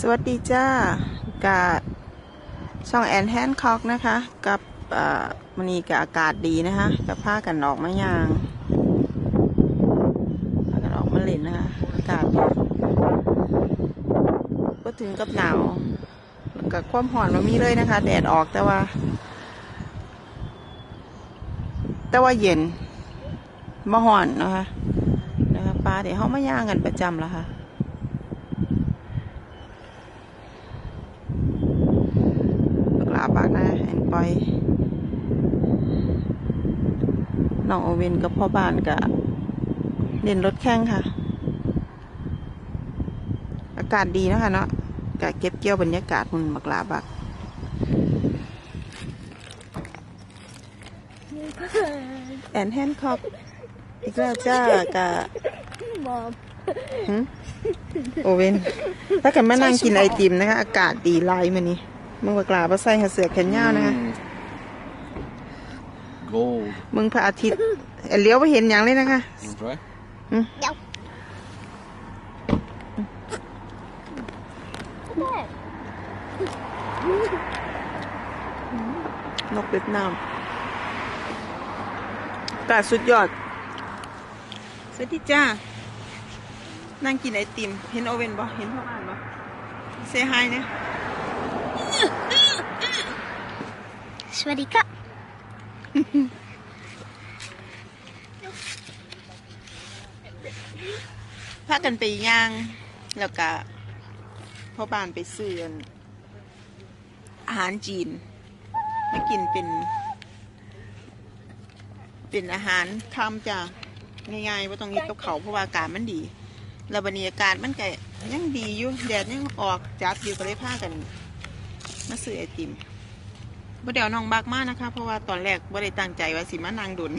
สวัสดีจ้ากับช่องแอนแฮนคอกนะคะ กับเอ่อวันนี้กับอากาศดีนะคะกับผ้ากันออกมายางผ้ากันออกมาเล่นนะคะอากาศก็ถึงกับหนาวกับความห่อนมันมีเลยนะคะ แดดออกแต่ว่า แต่ว่าเย็นมาห่อนนะคะนะคะปลาเดี๋ยวเขามาย่างกันประจำแล้วค่ะ บักหลาบากนะแอนปล่อย น้องโอเวนกับพ่อบ้านกับเล่นรถแข่งค่ะ อากาศดีนะคะเนาะกะเก็บเกี่ยวบรรยากาศมันบักลาบักแอนแฮนคอกอีกแล้วจ้ากะ Mom. หึโอเวนถ้ากันมานั่งกินไอติมนะคะ อากาศดีไลมานี่มึงบักลาบาใส่หาเสือแขนยาวนะคะ มึงพระอาทิตย์เอ้ยเลี้ยวไปเห็นอย่างเลยนะคะ You wanna try? No. What? นกเวียดนามอากาศสุดยอด สวัสดีจ้า นั่งกินไอติม เห็นโอเว่นบ่เห็นพ่อบ้านบ่เซฮายเนี่ย Sweaty cup. พากันไปย่าง แล้วก็พ่อบ้านไปซื้ออั่นอาหารจีนมากินเป็น เป็นอาหารคำจ้าง่ายๆว่าต้องยึดกับเขาเพราะว่าอากาศมันดีแล้วบรรยากาศมันก็ยังดีอยู่แดดยังออกจัดอยู่ก็เลยพากันมาซื้อไอติมบ่เดี๋ยวน้องบักมากนะคะ เพราะว่าตอนแรกบ่ได้ตั้งใจว่าสิมานั่งดุน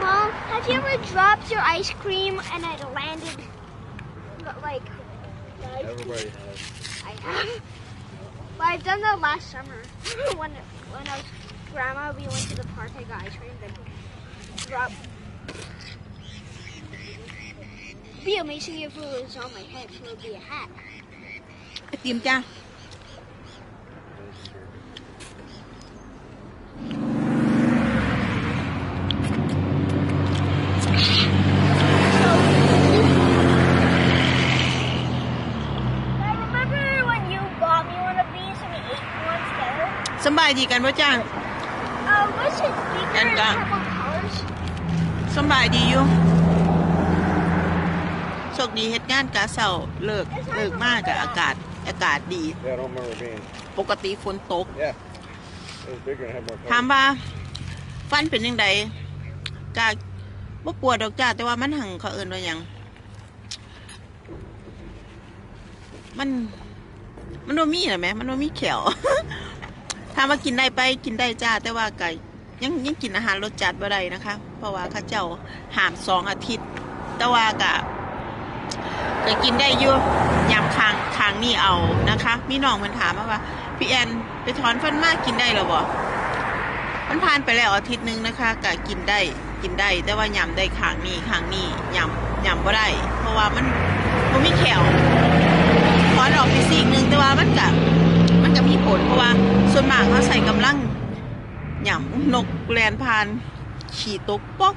Mom, have you ever dropped your ice cream and it landed like Everybody has. I have? Well, I've done that last summer when when I was grandma. We went to the park. I got ice cream. Then drop. It'd be amazing if it was on my head. So it would be a hat. ไอ บายดีกันบ่จ้า Uh, what's it bigger And, and uh, purple colors? สำบายดีอยู่โชคดีเฮ็ดงานกะเสาเลิกเลิกมากกับอากาศอากาศดี Yeah, I don't remember being. ปกติฝนตก Yeah. It was bigger and had more ถาม color. ว่าฟันเป็นยังไงกะบ่ปวดดอกจ้า แต่ว่ามันหังเขาเอิ้นว่าหยัง มัน มันโนมีเหรอแม่มันโนมีแขว ถามว่ากินได้ไปกินได้จ้า แต่ว่าไก่ยังยังกินอาหารรสจัดบ่ได้นะคะ เพราะว่าข้าเจ้าหามสองอาทิตย์ แต่ว่ากะก็กินได้อยู่ยามคางคางนี่เอานะคะมีน้องมันถามมาว่าพี่แอนไปถอนฟันมากกินได้หรอบ่มันผ่านไปแล้วอาทิตย์หนึงนะคะกะกินได้กินได้ แต่ว่ายำได้คางนี่คางนี่ยำยำบ่ได้ เพราะว่ามันมันมีแขว ถอนออกไปสิ่งหนึ่งแต่ว่ามันกะมันก็มีผ ล เพราะว่าส่วนมากเขาใส่กำลังหย่ำนกแลนพาน ขี่ตกป๊อก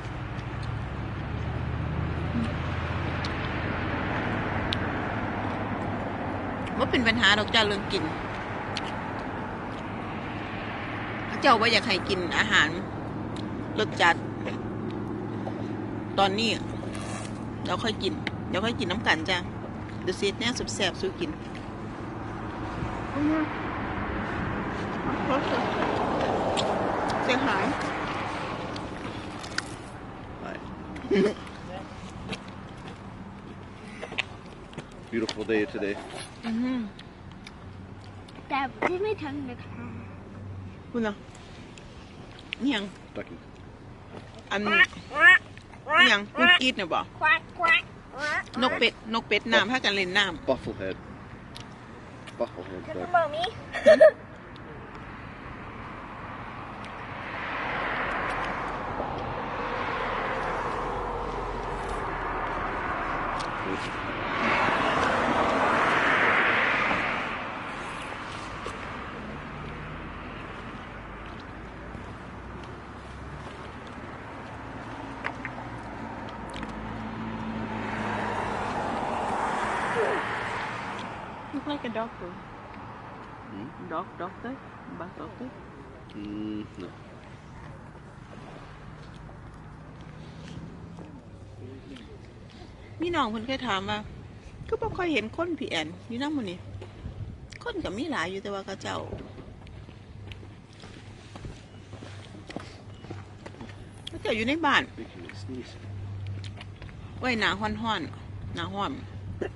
ว่าเป็นปัญหาดอกจ้าเรื่องกิน เจ้าว่าอยากให้กินอาหารรสจัด ตอนนี้เราค่อยกิน เดี๋ยวค่อยกินน้ำกันจ้าดี๋ยวเซตเนี่ยสุดแสบสู้กิน เสียหาย Beautiful day today. อือหือ Dad, did my tongue in the car? คุณเนาะนี่ยัง Ducky. อันนี่ยังคุณกรีดเนี่ยบอก Quack, quack. นกเป็ดนกเป็ดน้ำถ้ากันเล่นน้ Bufflehead. Bufflehead. Come But on, mommy. Look like a doctor. Hmm? Dog, doctor? Bus doctor? Mm, no. มีน้องเพิ่นเคยถามว่าก็บ่ค่อยเห็นคนพี่แอนอยู่นำมื้อนี้คนก็มีหลายอยู่แต่ว่าเขาเจ้าเขาเจ้าอยู่ในบ้าน Making me sneeze. ไว้หนาฮ้อนๆหนาฮ้อน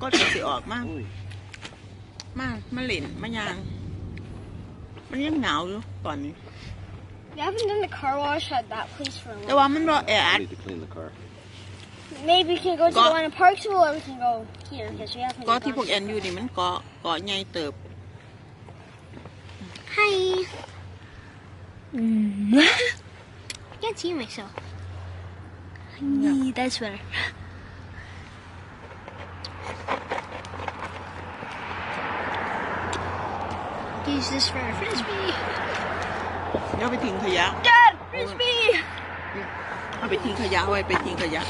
ก็จะสิออกมา Oy. มามาเล่นมายาง มันยังหนาวอยู่ตอนนี้ We haven't done the car wash at that place for a แต่ long ว่ามันบ่ Maybe we can go to Got- the one in Parksville or we can go here because we haven't ก็ที่พวก gone. แอนอยู่นี่มันเกาะเกาะใหญ่เติบ Hi. I can't see myself. Yeah. That's better. Use this for a frisbee. เดี๋ยวไปทิ้งขยะ Dad, frisbee. เอาไปทิ้งขยะไว้ไปทิ้งขยะ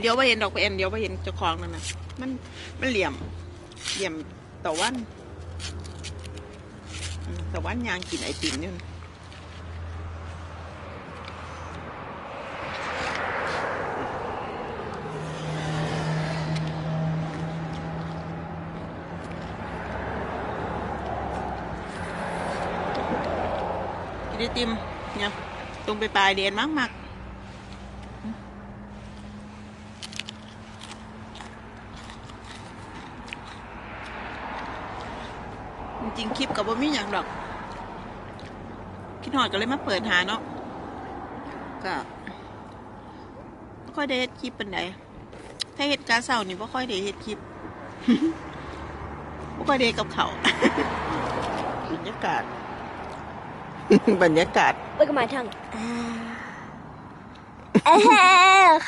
เดี๋ยวไปเห็นดอกไปแอนเดี๋ยวไปเห็นเจ้าของนั่นนะมันมันเหลี่ยม เหลี่ยมตะวันตะวันยางกินไอติมนี่กินไอติมเนี่ยตรงไปปลายเดียนมากม จริงๆคลิปกับว่ามีอย่างดอกคิดหอดก็เลยมาเปิดหาเนาะก็บ่ค่อยได้เฮ็ดคลิปเป็นไดถ้าเฮ็ดการเศร้านี่บ่ค่อยได้เฮ็ดคลิปบ่ค่อยได้เฮ็ดกับเขาวบรรยากาศ บรรยากาศ Look at my tongue.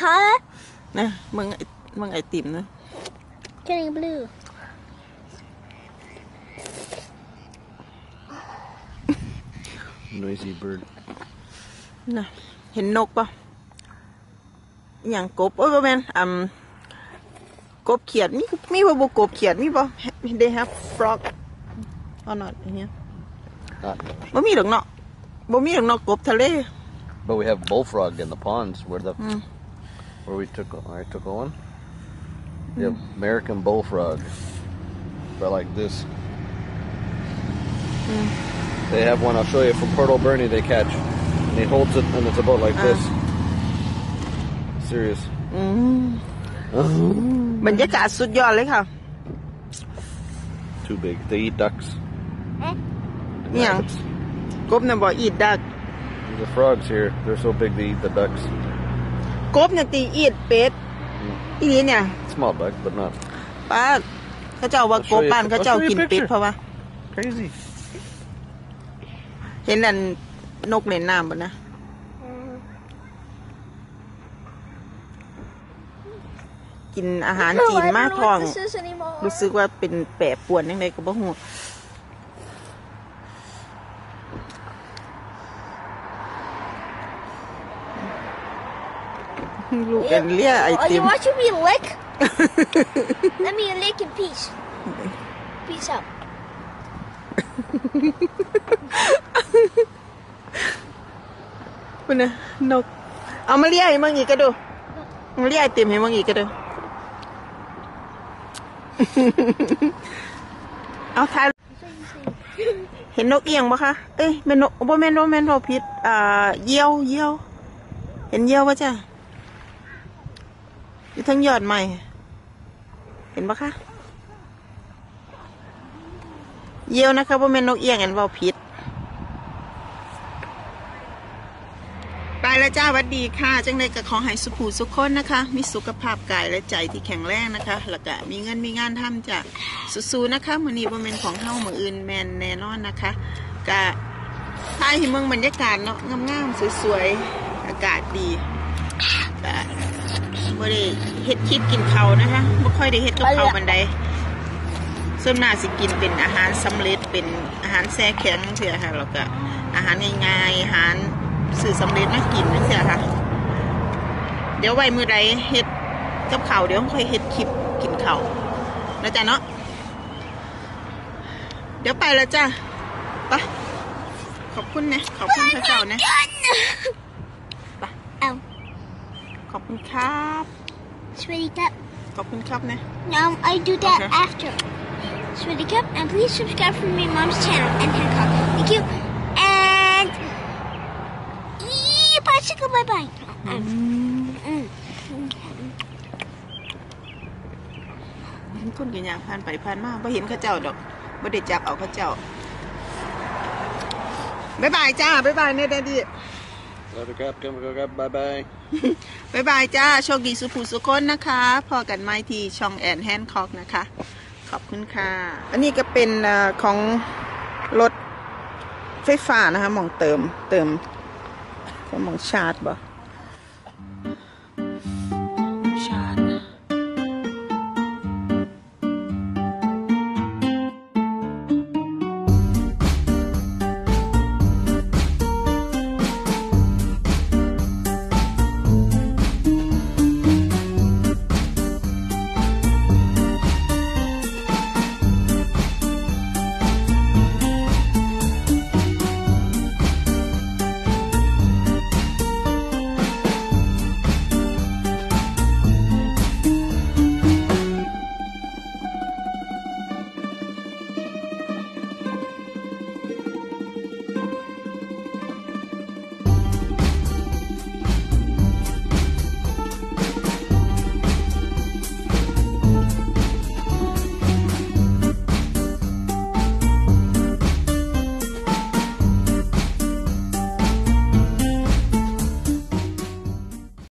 huh? นะมึงไอมึงไอติมนะ Getting blue. Noisy bird. นะเห็นนกปะอหย่างกบโอ้ยบ่แม่นอืมกบเขียดมีมีบ่บ่กบเขียดมีบ่ they have frog or not อันเนี้ย Not. บ่มีดอกเนาะบ่มีดอกเนาะกบทะเล But we have bullfrog in the ponds where the Mm. where we took I took one. We have American bullfrog. They're like this. They have one. I'll show you from Port Alberni. They catch. And he holds it, and it's about like this. Serious. อืมบรรยากาศสุดยอดเลยค่ะ Too big. They eat ducks. Eh? and Yeah. rabbits. กบน่ะบ่อีดดัก The frogs here, they're so big they eat the ducks. กบน่ะตีอีดเป็ดอีนี่เนี่ย Small duck, but not ป้าเขาเจ้าว่ากบบ้านเขาเจ้ากินเป็ดเพราะว่า crazy. เห็นอันนกเล่นน้ำบ่นะกินอาหารจีนมากท้อง this is anymore. รู้สึกว่าเป็นแปรปรวนยังไงก็บ่ฮู้ลูกกันเลียไอ Oh, ติ you ม watching me lick? Let me lick in peace. Peace out. คุณนะนก เอามาเลี้ยให้มึงอีกก็ดูมาเลี้ยไอติมให้มึงอีกก็ดู เอาทายเห็นนกเอียงปะคะ เอ้ยเป็นนกบ่แม่นบ่แม่นบ่ผิดอ่าเยี่ยวเยี่ยว เห็นเยี่ยวปะจ้ะอยู่ทั้งยอดใหม่ เห็นปะคะ เยี่ยวนะคะบ่แม่นนกเอียงอันเว่าผิ ดไปแล้วจ้าหวัดดีค่ะ จังใดกับของใหายสุขูสุขคนนะคะ มีสุขภาพกายและใจที่แข็งแรงนะคะ แล้วก็มีเงินมีงานทำจ้ะสู้ๆนะคะมือนี้บ่แม่นของเฮามืออื่นแมนแน่นอนนะคะกะถ่ายให้เมืองบรรยากาศเนาะงามๆสวยๆอากาศดีก็บ่ได้เฮ็ดคลิปกินข้าวนะคะบ่ค่อยได้เฮ็ดกับข้าวบันไดส่วนมากสิกินเป็นอาหารสำเร็จเป็นอาหารแช่แข็งเสียค่ะแล้วก็อาหารง่ายๆอาหาร สื่อสำเร็จมากินนั่นเสียค่ะ เดี๋ยวไว้มือใดเฮ็ดกับข้าวเดี๋ยวค่อยเฮ็ดคลิปกินข้าวนะจ๊ะเนาะเดี๋ยวไปแล้วจ้ะไปขอบคุณนะขอบคุณพระเจ้านะไป Ow. ขอบคุณครับ Sweetie cup. ขอบคุณครับนะ No, I do that Okay. after. Sweetie cup, and please subscribe for my mom's channel and Hancock. Thank you. And yeah, bicycle, bye bye. Um, mm. เห็นคนกันยางผ่านไปผ่านมาไม่เห็นเข้าเจ้าดอกไม่ได้จับเอาเข้าเจ้าบ๊ายบายจ้าบ๊ายบายเนี่ยแดดดี้ Buttercup, come up, bye bye. บ๊ายบายจ้าโชคดีสุภูสุคนนะคะพอกันไม่ที่ช่องแอนแฮนคอกนะคะ ขอบคุณค่ะ อันนี้ก็เป็นเอ่อของรถไฟฟ้านะคะหมองเติมเติม สมองชาร์จบ่